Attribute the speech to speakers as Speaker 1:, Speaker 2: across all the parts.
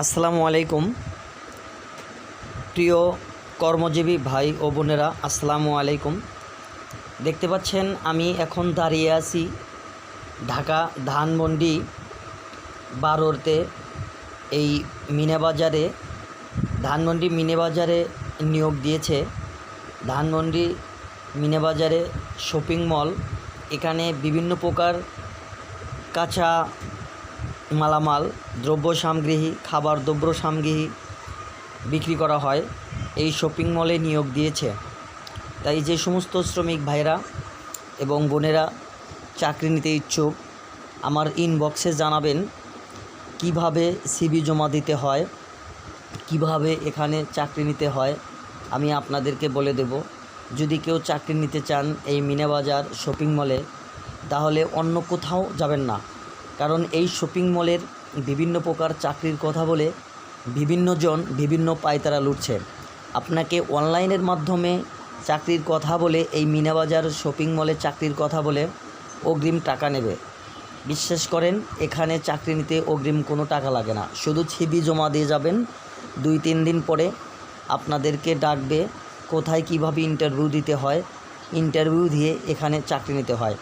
Speaker 1: আসসালামু আলাইকুম। প্রিয় কর্মজীবী ভাই ও বোনেরা, আসসালামু আলাইকুম। দেখতে পাচ্ছেন, আমি এখন দাঁড়িয়ে আছি ঢাকা ধানমন্ডি বারোরতে এই মিনে বাজারে। ধানমন্ডি মিনে বাজারে নিয়োগ দিয়েছে। ধানমন্ডি মিনে বাজারে শপিং মল। এখানে বিভিন্ন প্রকার কাঁচা মালামাল দ্রব্য সামগ্রী খাবার দ্রব্য সামগ্রী বিক্রি করা হয়, এই শপিং মলে নিয়োগ দিয়েছে। তাই যে সমস্ত শ্রমিক ভাইরা এবং বোনেরা চাকরি নিতে ইচ্ছুক, আমার ইনবক্সে জানাবেন কীভাবে সিবি জমা দিতে হয়, কীভাবে এখানে চাকরি নিতে হয়, আমি আপনাদেরকে বলে দেব। যদি কেউ চাকরি নিতে চান এই মিনাবাজার শপিং মলে তাহলে অন্য কোথাও যাবেন না। কারণ এই শপিং মলের বিভিন্ন প্রকার চাকরির কথা বলে বিভিন্নজন বিভিন্ন পায়তারা লুটছে। আপনাকে অনলাইনের মাধ্যমে চাকরির কথা বলে এই মিনাবাজার শপিং মলে চাকরির কথা বলে অগ্রিম টাকা নেবে। বিশ্বাস করেন, এখানে চাকরি নিতে অগ্রিম কোনো টাকা লাগে না। শুধু ছিবি জমা দিয়ে যাবেন, দুই তিন দিন পরে আপনাদেরকে ডাকবে কোথায় কীভাবে ইন্টারভিউ দিতে হয় ইন্টারভিউ দিয়ে এখানে চাকরি নিতে হয়।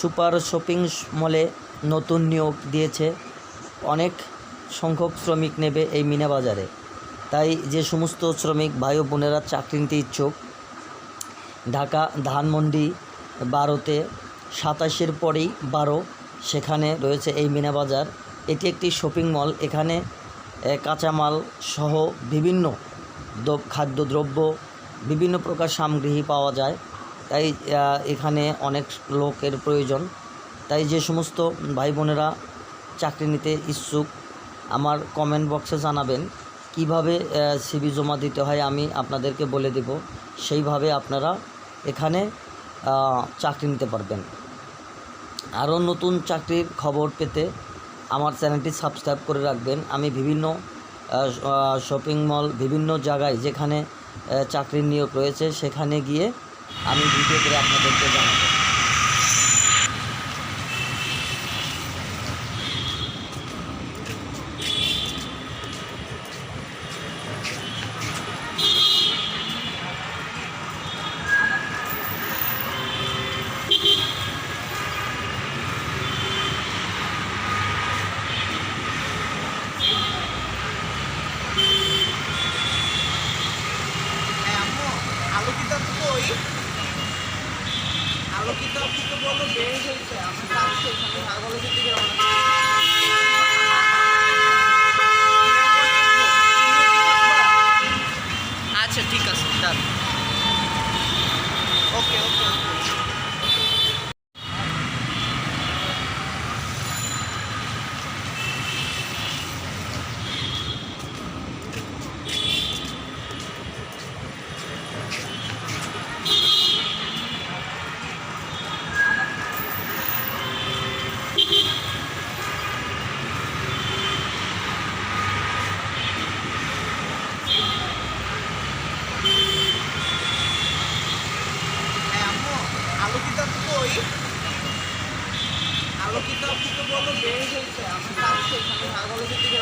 Speaker 1: সুপার শপিং মলে নতুন নিয়োগ দিয়েছে। অনেক সংখ্যক শ্রমিক নেবে এই মিনা বাজারে। তাই যে সমস্ত শ্রমিক, ভাই বোনেরা চাকরি নিতে ইচ্ছুক, ঢাকা, ধানমন্ডি, বারোতে, সাতাশের পরেই বারো, সেখানে রয়েছে এই মিনা বাজার। এটি একটি শপিং মল এখানে কাঁচামাল সহ বিভিন্ন দ্রব- খাদ্যদ্রব্য, বিভিন্ন প্রকার সামগ্রী পাওয়া যায়। তাই এখানে অনেক লোকের প্রয়োজন। তাই যে সমস্ত ভাই বোনেরা চাকরি নিতে ইচ্ছুক, আমার কমেন্ট বক্সে জানাবেন কীভাবে সিবি জমা দিতে হয় আমি আপনাদেরকে বলে দেব। সেইভাবে আপনারা এখানে চাকরি নিতে পারবেন। আরও নতুন চাকরির খবর পেতে আমার চ্যানেলটি সাবস্ক্রাইব করে রাখবেন। আমি বিভিন্ন শপিং মল বিভিন্ন জায়গায় যেখানে চাকরির নিয়োগ রয়েছে, সেখানে গিয়ে আমি ভিডিও করে আপনাদেরকে জানাব
Speaker 2: হ্যাঁ আম্মু আলোকিত কই? আলোকিত আপুকে বলো বের হয়েছে। আমার কাজ শেষ আমি দিকে রওনা করি আলোকিত কিন্তু বলল বেড়ে চলছে আমার কাজ সেখানে ভাগবত থেকে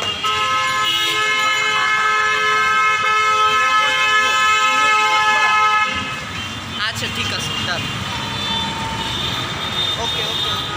Speaker 2: আচ্ছা ঠিক আছে দাদা ওকে ওকে।